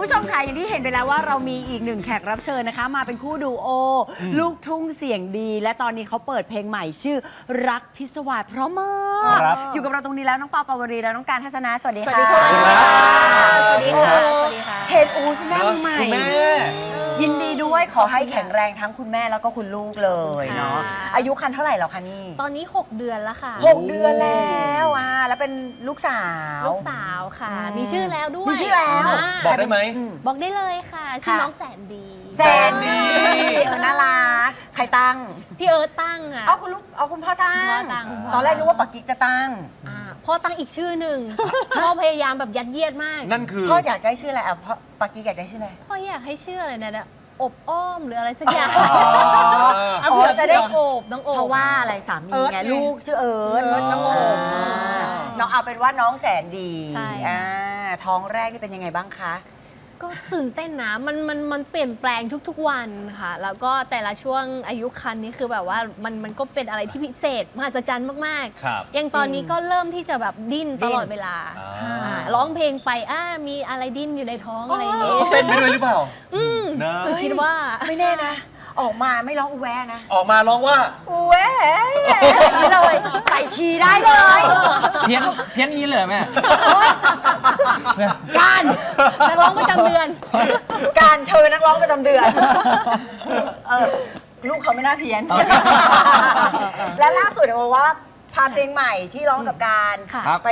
ผู้ชมค่ะอย่างที่เห็นไปแล้วว่าเรามีอีกหนึ่งแขกรับเชิญนะคะ มาเป็นคู่ดูโออลูกทุ่งเสียงดี และตอนนี้เขาเปิดเพลงใหม่ชื่อรักพิศวาสเพราะมากครับ อยู่กับเราตรงนี้แล้วน้องปอปาวรีและน้องการทัศนะสวัสดีค่ะ สวัสดีค่ะ สวัสดีค่ะสวัสดีค่ะเห็นอูคุณแม่มือใหม่คุณแม่ ยินดี ด้วยขอให้แข็งแรงทั้งคุณแม่แล้วก็คุณลูกเลยเนาะค่ะ อายุคันเท่าไหร่แล้วคะนี่ตอนนี้ 6 เดือนแล้วค่ะ หกเดือนแล้วอะแล้วเป็นลูกสาว ลูกสาวค่ะ อืมมีชื่อแล้วด้วยมีชื่อแล้วาบอกได้ไหม อืม บอกได้เลยค่ะ ชื่อค่ะ น้องแสนดี แสนดีเออน่ารักใครตั้งพี่เอิร์ธตั้งค่ะ เอาคุณลูกเอาคุณพ่อตั้งพ่อตั้งพ่อตั้ง ตอนแรกนึกว่าปักกิ๊กจะตั้ง อ่าพ่อตั้งอีกชื่อหนึ่ง พ่อพยายามแบบยัดเยียดมาก นั่นคือ พ่ออยากได้ชื่ออะไรอะพ่อปักกิ๊กอยากได้ชื่ออะไร พ่ออยากให้ชื่ออะไรเนี่ยนะ อบอ้อมหรืออะไรสักอย่างอ๋ออ๋อจะได้น้องโอบน้องโอบ เพราะว่าอะไรสามีเอิร์ธไงไงลูกชื่อเอิร์ธเอิร์ธน้องโอมอ๋อน้องเอาเป็นว่าน้องแสนดีใช่ อ่าท้องแรกนี่เป็นยังไงบ้างคะ ก็ตื่นเต้นนะ มันมันมันเปลี่ยนแปลงทุกๆวันค่ะ แล้วก็แต่ละช่วงอายุคันนี้คือแบบว่ามันมันก็เป็นอะไรที่พิเศษมหัศจรรย์มากครับๆ อย่างตอนนี้ก็เริ่มที่จะแบบดิ้นดิ้ตนลอดเวลาอ่า อ่าร้องเพลงไปอ่ามีอะไรดิ้นอยู่ในท้องอะไรอย่างแล้วงี้เขาเต้นไปด้วยหรือเปล่าอืมนะคือคิดว่า ไม่แน่นะ ออกมาไม่ร้องอูแวนะ ออกมาร้องว่า อูแวอย่างนี้เลยใส่คีย์ได้เลย เพี้ยนเพี้ยนนี้เลยเหรอแม่ การนักร้องประจำเดือน การเธอนักร้องประจำเดือนเออลูกเขาไม่น่าเพี้ยน และล่าสุดเนี่ยบอกว่าพาเพลงใหม่ที่ร้องกับการค่ะครับไป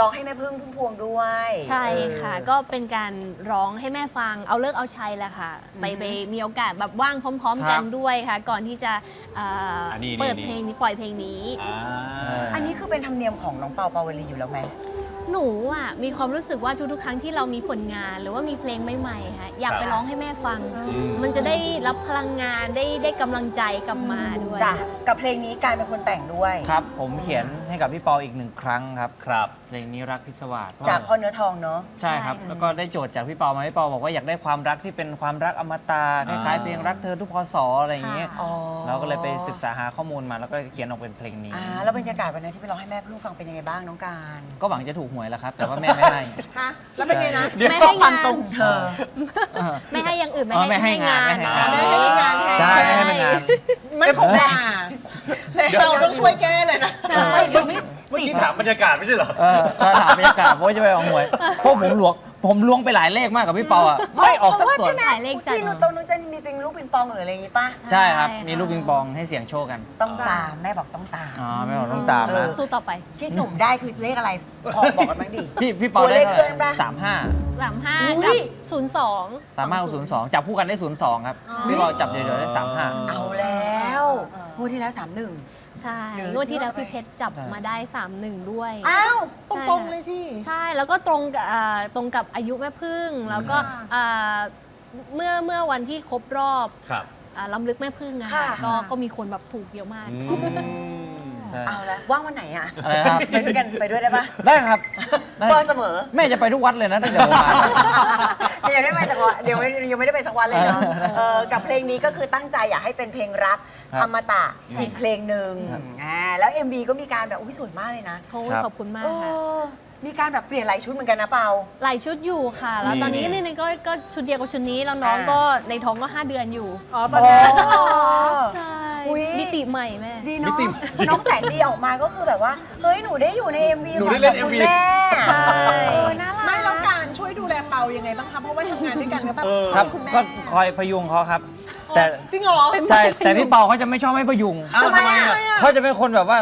ร้องให้แม่พึ่งพุ่มพวงด้วยใช่ค่ะก็เป็นการร้องให้แม่ฟังเอาเลิกเอาชัยแหละค่ะ ไปไปมีโอกาสแบบว่างพร้อม ๆ กันครับด้วยค่ะ ก่อนที่จะเอ่ออนนี้เปิดนี่ เพลงนี้ปล่อยเพลงนี้อ่าอันนี้คือเป็นธรรมเนียมของน้องเปาเปาวลีอยู่แล้วไหม หนูอะมีความรู้สึกว่าทุกๆครั้งที่เรามีผลงาน หรือว่ามีเพลงใหม่ๆค่ะอยากไปร้องให้แม่ฟัง มันจะได้รับพลังงานได้ได้กำลังใจกลับมาด้วยจ้ะกับเพลงนี้การเป็นคนแต่งด้วย ครับ ผมเขียนให้กับพี่ปออีกหนึ่งครั้งครับครับ เพลงนี้รักพิศวาสจากพ่อเนื้อทองเนาะใช่ครับ แล้วก็ได้โจทย์จากพี่ปอมาพี่ปอบอกว่าอยากได้ความรักที่เป็นความรักอมตะคล้ายๆเพลงรักเธอทุกพศอะไรอย่างเงี้ยอ๋อเราก็เลยไปศึกษาหาข้อมูลมาแล้วก็เขียนออกเป็นเพลงนี้อ่าแล้วบรรยากาศวันนั้นที่ไปร้องให้แม่พึ่งฟังเป็นยังไงบ้างน้องการ ก็หวังจะถูกหวยแหล้วครับ แต่ว่าแม่ไม่ให้ ฮะแล้วเป็นไงนะไม่ให้งานตรงเธอ เออ ไม่ให้อย่างอื่นอ๋อไม่ให้งานไม่ให้งาน ไม่ให้งานแทน ใช่ไม่ให้เป็นงานไม่คงแม่เดี๋ยวเราต้องช่วยแก้เลยนะ ใช่เดี๋ยวไม่เมื่อกี้ถามบรรยากาศไม่ใช่เหรอ เออถ้าถามบรรยากาศว่าจะไปออกหวยเพราะผมหลวง ผมล้วงไปหลายเลขมากกับพี่ปออะไม่ออกสักตัวใช่ไหมหมายเลขจัด ที่หนูตรงนู้นจะมีเป็นลูกปิงปองหรืออะไรอย่างงี้ป่ะ ใช่ครับใช่ค่ะมีลูกปิงปองให้เสียงโชคกันต้องตามแม่บอกต้องตาม อ๋อไม่บอกต้องตามเอนะอสู้ต่อไปที่จุ่มได้คือเลขอะไรขอบอกกันบ้างดิ พี่พี่ปอตัวได้เลขเท่าเคลื่อนไหร่ปะ สามห้าสามห้าอุ๊กับย ศูนย์สองสามห้าศูนย์สองจับคู่กันได้ศูนย์สองครับ พี่ปอจับเดียวๆได้สามห้าเอาแล้วงวดที่แล้วสามหนึ่ง ใช่หรืองวดที่แล้วพี่เพชรจับใช่มาได้ 3 1 ด้วย อ้าวใช่ค่ะใช่แล้วก็ตรงกับอ่าตรงกับอายุแม่พึ่ง แล้วก็อ่าเมื่อเมื่อวันที่ครบรอบครับอ่าล้ำลึกแม่พึ่งอะค่ะ ค่ะก็ก็มีคนแบบถูกเยอะมาก ใช่เอาแล้วว่างวันไหนอะอะไรครับ ไปด้วยกันไปด้วยได้ปะได้ครับได้เปิดเสมอแม่จะไปทุกวัดเลยนะตั้งแต่ผมมาเดี๋ยวได้ไปสักวันเดี๋ยวไม่ยังไม่ได้ไปสักวันเลยเนาะเออกับเพลงนี้ก็คือตั้งใจอยากให้เป็นเพลงรัก ครับอมตะอีกเพลงหนึ่งครับ อ่าแล้ว MV ก็มีการแบบอุ้ยสวยมากเลยนะโอ้ยครับ ขอบคุณมากเอค่ะ อมีการแบบเปลี่ยนหลายชุดเหมือนกันนะเปา หลายชุดอยู่ค่ะ แล้วตอนนี้นี่นี่นี่ก็ก็ชุดเดียวกับชุดนี้ แล้วน้องอ่า ก็ในท้องก็ 5 เดือนอยู่ อ๋อตอนนี้ ใช่อุ๊ย มิติใหม่แม่ ดีมิเนาะติใหม่จริงน้องแสนดีออกมาก็คือแบบว่า เฮ้ย หนูได้อยู่ใน MV หนูได้เล่นของ MV คุณแม่ใช่ เออน่ารัก ไม่แล้วการช่วยดูแลเปายังไงบ้างคะ เพราะว่าทำงานด้วยกันก็แบบเออ ครับคุณแม่ ก็คอยพยุงเขาครับ แต่จริงเหรอใช่แต่พี่เปาเขาจะไม่ชอบให้พยุงอ้าวทำไมอะ เขาจะเป็นคนแบบว่า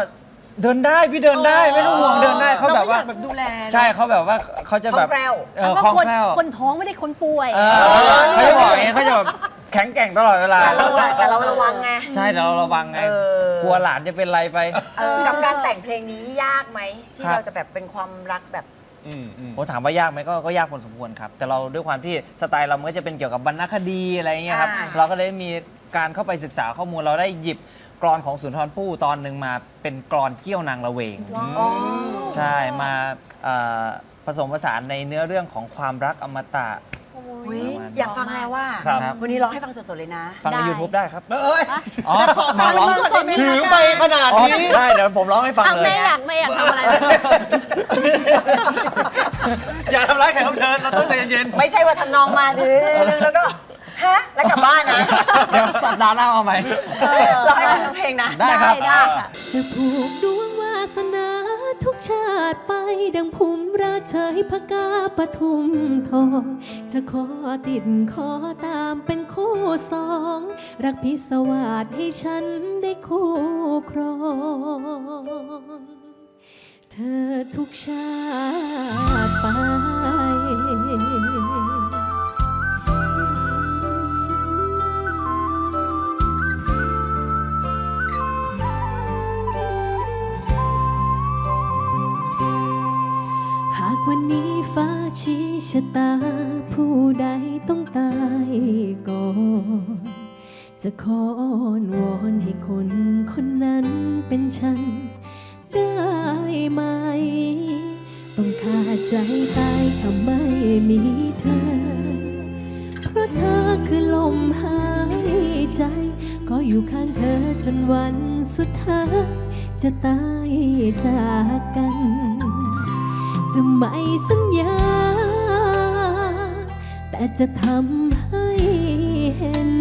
เดินได้พี่เดินได้ไม่ต้องห่วงเดินได้เขาแบบว่ารก็อยกแบบดูแลเนอะใช่เขาแบบว่าเขาจะแบบคล่องแคล่วเอแล้วอก็คล่องคนแคล่วคนท้องไม่ได้คนป่วย เออเขาจะบอกอย่างนี้เขาจะแบบแข็งแกร่งตลอดเวลา แต่เราอะแต่เราระวังไง ใช่แต่เราระวังไง เออ กลัวหลานจะเป็นไรไปเออกับการแต่งเพลงนี้ยากไหม ที่ครับ เราจะแบบเป็นความรักแบบ อืมอืมโอ้ถามว่ายากไหมก็ก็ยากพอสมควรครับ แต่เราด้วยความที่สไตล์เรามันก็จะเป็นเกี่ยวกับบรรณคดีอะไรอย่างเงี้ยครับ อ่า เราก็เลยมีการเข้าไปศึกษาข้อมูลเราได้หยิบกรอนของสุนทรภู่ตอนหนึ่งมาเป็นกรอนเกี้ยวนางละเวง อ๋อ ใช่มาเอ่อผสมผสานในเนื้อเรื่องของความรักอมตะ อุ๊ยอยากฟังแล้วว่า ครับ วันนี้ร้องให้ฟังสดๆเลยนะ ฟังใน ได้ YouTube ได้ครับ เอ้ยอ๋อมาร้องถือไปขนาดอ๋อนี้ ได้ เดี๋ยวผมร้องให้ฟังอะเลยแม่อยากแม่อยากทำอะไร อย่าทำร้ายแขกรับเชิญเราต้องใจเย็น ไม่ใช่ว่าทำนองมาดื้อแล้วก็ ฮะ แล้วกลับบ้านนะเดี๋ยวสัปดาห์หน้าเอาใหม่ร้องให้ฟังทั้งเพลงนะ ได้ครับได้ค่ะจะผูกดวงวาสนา ทุกชาติไปดังภูมิราชเชยพกาปทุมทอง จะขอติดขอตามเป็นคู่สอง รักพิศวาสให้ฉันได้คู่ครอง เธอทุกชาติไปากวันนี้ฟ้าชี้ชะตา ผู้ใดต้องตายก่อน จะขออ้อนวอนให้คนคนนั้นเป็นฉัน ได้ไหม ต้องขาดใจตายถ้าไม่มีเธอ เพราะเธอคือลมหายใจ ก็อยู่ข้างเธอจนวันสุดท้าย จะตายจากกัน จะไม่สัญญา แต่จะทำให้เห็น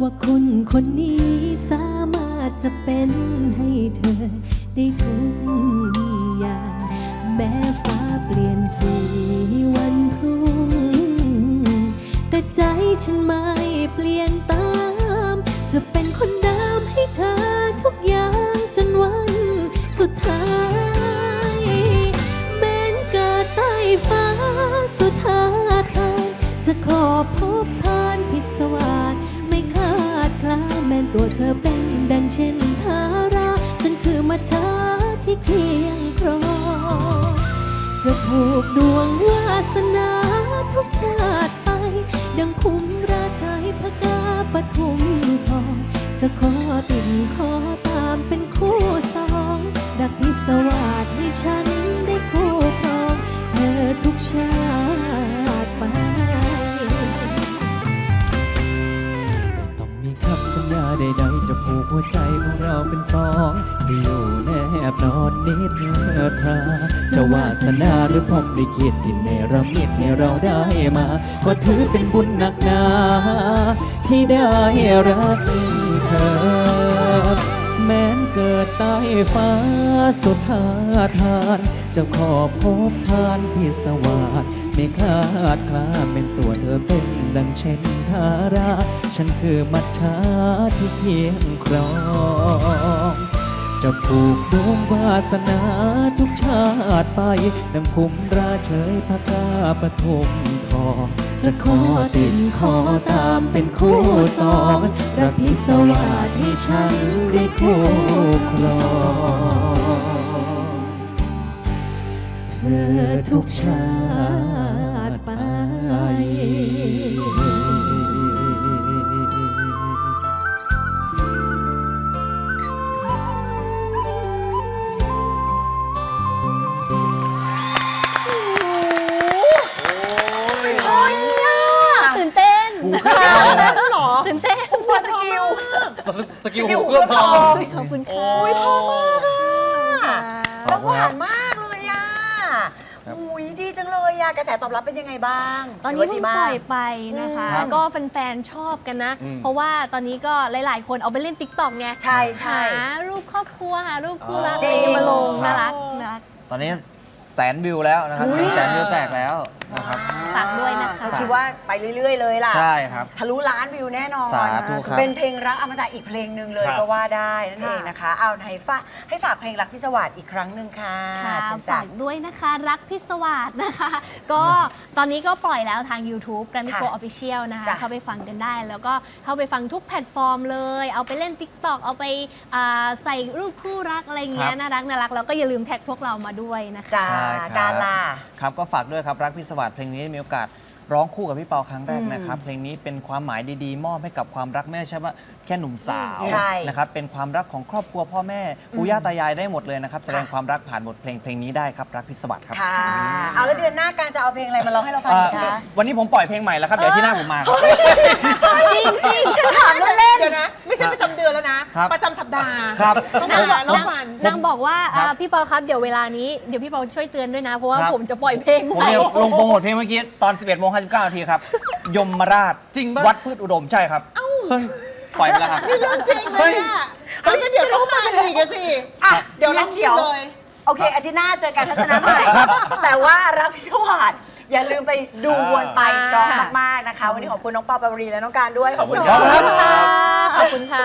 ว่าคนคนนี้สามารถจะเป็นให้เธอได้ทุกอย่าง แม้ฟ้าเปลี่ยนสีวันพรุ่ง แต่ใจฉันไม่เปลี่ยนตาม จะเป็นคนเดิมให้เธอทุกอย่างจนวันสุดท้าย จะขอพบผ่านพิศวาสไม่คาดคลาแม้นตัวเธอเป็นดังเช่นทาราฉันคือมาชาที่เคียงครองจะผูกดวงวาสนาทุกชาติไป ดังคุ้มราชัยพกาปทุมทอง จะขอติดขอตามเป็นคู่สอง ดักพิศวาสให้ฉันได้คู่ครอง เธอทุกชาติ หัวใจของเราเป็นสองอยู่แนบนอนนิดทาจะวาสนาหรือพรหมลิขิตที่เนรมิตให้เราได้มา ก็ถือเป็นบุญหนักหนา ที่ได้รักเธอ แม้นเกิดใต้ฟ้าสุดทาทานจะขอพบผ่านพิศวาสไม่คลาดคลาเป็นตัวเธอเป็นดังเช่นทารา ฉันคือมัจฉาที่เคียงครองจะผูกดวงวาสนาทุกชาติไปดังภูมิราเชยพระกาปทุมทอง จะขอติดขอตามเป็นคู่สองรับพิศวาสให้ฉันได้คู่ครองเธอทุกชา สกิลหูเครื่องทองขอบคุณโอ้ค่ะยแล้วหวานมากเลยอะอุ้ยดีจังเลยอะกระแสตอบรับเป็นยังไงบ้างตอนนี้ถืว่าเพิ่ดีงมาปล่กอยไปนะคะ ครับก็แฟนๆชอบกันนะ อืม เพราะว่าตอนนี้ก็หลายๆ คนเอาไปเล่นติ๊กต็อกไงใช่ใช่ หารูปครอบครัวหารูปคู่รักจริอะไรงมาลงครับน่ารักน่ารัก ตอนนี้แสนวิวแล้วนะครับอุ๊ย แสนวิวแตกแล้วนะครับ ฝากด้วยนะคะ ก็คิดว่าไปเรื่อย ๆ เลยล่ะ ใช่ครับ ทะลุล้านวิวแน่นอนสาธุครับ เป็นเพลงรักอมตะอีกเพลงหนึ่งเลยครับ ก็ว่าได้นั่นเองนะคะ เอาให้ฝากให้ฝากเพลงรักพิศวาสอีกครั้งหนึ่งค่ะค่ะเชิญจ้ะ ฝากด้วยนะคะ รักพิศวาสนะคะ ก็ตอนนี้ก็ปล่อยแล้วทาง YouTube g r a m m y ค่ะ Go Official นะคะ จ้ะเข้าไปฟังกันได้ แล้วก็เข้าไปฟังทุกแพลตฟอร์มเลย เอาไปเล่น TikTok เอาไปอ่าใส่รูปคู่รักอะไรเงี้คยรับ น่ารักน่ารักแล้วก็อย่าลืมแท็กพวกเรามาด้วยนะคะ จ้าใช่ครับ การล่ะ ครับก็ฝากด้วยครับ รักพิศวาสเพลงนี้มีโอกาสร้องคู่กับพี่เปาครั้งแรกนะครับ เพลงนี้เป็นความหมายดีๆ มอบให้กับความรักไม่ใช่ว่าแค่หนุ่มสาวใช่นะครับเป็นความรักของครอบครัวพ่อแม่ปู่ย่าตายายได้หมดเลยนะครับ แสดงความรักผ่านบทเพลงเพลงนี้ได้ครับรักพิศวัตครับค่ะเอาแล้วเดือนหน้าการจะเอาเพลงอะไรมาร้องให้เราฟังเอ่อีอกคะวันนี้ผมปล่อยเพลงใหม่แล้วครับเดี๋ยวที่หน้าผมมาครับจริงจริงฉันถามเล่นเดี๋ยวนะ ไม่ใช่ประจำเดือนแล้วนะครับประจำสัปดาห์ครับต้องนางมาบรออกบวัน นางบอกว่าครับอ่าพี่เปาครับเดี๋ยวเวลานี้เดี๋ยวพี่เปาช่วยเตือนด้วยนะ เพราะว่าครับ ผมจะปล่อยเพลงผมใหม่ เนี่ยลงโปรโมทเพลงเมื่อกี้ ตอน 11โมง59นาทีครับ ยมราชจริงปะ วัดพืชอุดมใช่ครับปล่อยไปแล้วครับ จริงเลยอะเอาก็เดี๋ยวต้องมาอีกอะสิ อะเดี๋ยวเราคิวเลย โอเคอาทิตย์หน้าเจอกันทัศนะใหม่ แต่ว่ารักพิศวาสอย่าลืมไปดูวนไปร้องมาก ๆ นะคะ วันนี้ขอบคุณน้องปอปาวรีและน้องการด้วย ขอบคุณขอบคุณครับค่ะขอบคุณค่ะ